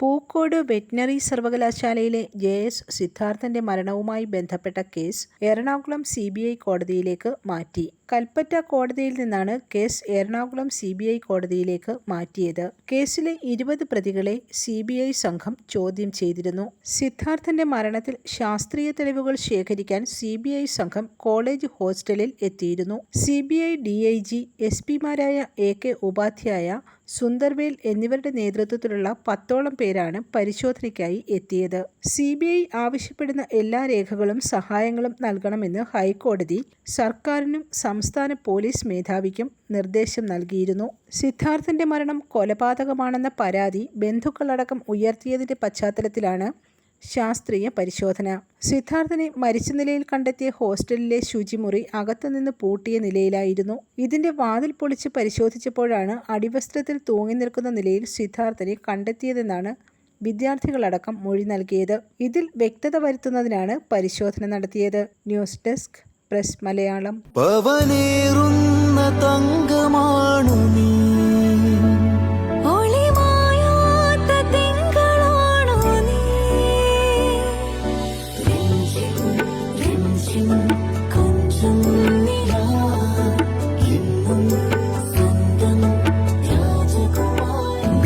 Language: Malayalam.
പൂക്കോട് വെറ്റിനറി സർവകലാശാലയിലെ ജെ എസ് സിദ്ധാർത്ഥന്റെ മരണവുമായി ബന്ധപ്പെട്ട case Ernakulam C B I കോടതിയിലേക്ക് മാറ്റി. കൽപ്പറ്റ കോടതിയിൽ നിന്നാണ് case Ernakulam C B I കോടതിയിലേക്ക് മാറ്റിയത്. കേസിലെ ഇരുപത് പ്രതികളെ സി ബി ഐ സംഘം ചോദ്യം ചെയ്തിരുന്നു. സിദ്ധാർത്ഥന്റെ മരണത്തിൽ ശാസ്ത്രീയ തെളിവുകൾ ശേഖരിക്കാൻ സി ബി ഐ സംഘം കോളേജ് ഹോസ്റ്റലിൽ എത്തിയിരുന്നു. C B I D I G S പിമാരായ A K Upadhyaya Sundarvel എന്നിവരുടെ നേതൃത്വത്തിലുള്ള പത്തോളം പേരാണ് പരിശോധനയ്ക്കായി എത്തിയത്. സി ബി ഐ ആവശ്യപ്പെടുന്ന എല്ലാ രേഖകളും സഹായങ്ങളും നൽകണമെന്ന് ഹൈക്കോടതി സർക്കാരിനും സംസ്ഥാന പോലീസ് മേധാവിക്കും നിർദ്ദേശം നൽകിയിരുന്നു. സിദ്ധാർത്ഥന്റെ മരണം കൊലപാതകമാണെന്ന പരാതി ബന്ധുക്കളടക്കം ഉയർത്തിയതിന്റെ പശ്ചാത്തലത്തിലാണ് ശാസ്ത്രീയ പരിശോധന. സിദ്ധാർത്ഥനെ മരിച്ച നിലയിൽ കണ്ടെത്തിയ ഹോസ്റ്റലിലെ ശുചിമുറി അകത്തുനിന്ന് പൂട്ടിയ നിലയിലായിരുന്നു. ഇതിന്റെ വാതിൽ പൊളിച്ച് പരിശോധിച്ചപ്പോഴാണ് അടിവസ്ത്രത്തിൽ തൂങ്ങി നിൽക്കുന്ന നിലയിൽ സിദ്ധാർത്ഥനെ കണ്ടെത്തിയതെന്നാണ് വിദ്യാർത്ഥികളടക്കം മൊഴി നൽകിയത്. ഇതിൽ വ്യക്തത വരുത്തുന്നതിനാണ് പരിശോധന നടത്തിയത്. News desk press Malayalam. രാജകുമാരി